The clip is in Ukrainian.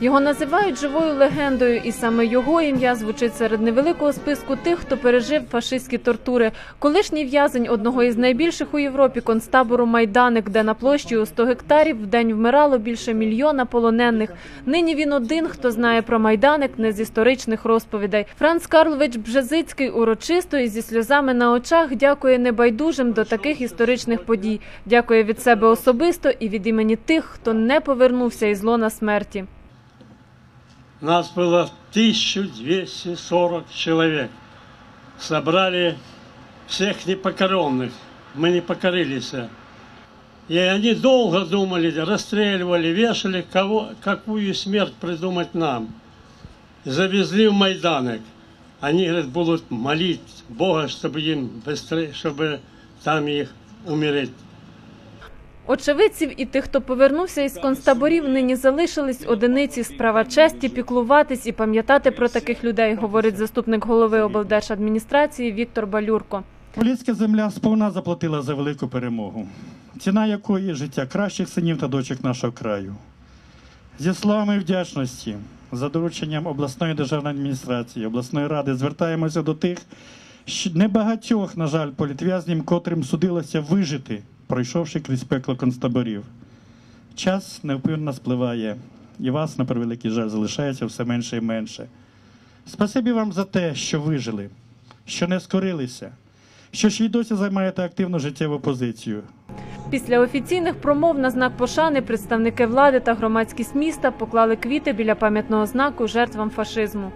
Його називають живою легендою, і саме його ім'я звучить серед невеликого списку тих, хто пережив фашистські тортури. Колишній в'язень одного із найбільших у Європі концтабору Майданик, де на площі у 100 гектарів в день вмирало більше мільйона полонених. Нині він один, хто знає про Майданик не з історичних розповідей. Франц Карлович Бжезицький урочисто і зі сльозами на очах дякує небайдужим до таких історичних подій. Дякує від себе особисто і від імені тих, хто не повернувся із лона смерті. Нас было 1240 человек. Собрали всех непокоренных. Мы не покорились. И они долго думали, расстреливали, вешали, кого, какую смерть придумать нам. Завезли в Майданок. Они, говорят, будут молить Бога, чтобы им быстрее, чтобы там их умереть. Очевидців і тих, хто повернувся із концтаборів, нині залишились одиниці справа честі піклуватись і пам'ятати про таких людей, говорить заступник голови облдержадміністрації Віктор Балюрко. Поліцька земля сповна заплатила за велику перемогу, ціна якої життя кращих синів та дочок нашого краю. Зі словами вдячності за дорученням обласної державної адміністрації, обласної ради звертаємося до тих, небагатьох, на жаль, політв'язнів, котрим судилося вижити, пройшовши крізь пекло концтаборів. Час невпинно спливає, і вас, на превеликий жаль, залишається все менше і менше. Спасибі вам за те, що вижили, що не скорилися, що ще й досі займаєте активну життєву позицію. Після офіційних промов на знак пошани представники влади та громадськість міста поклали квіти біля пам'ятного знаку жертвам фашизму.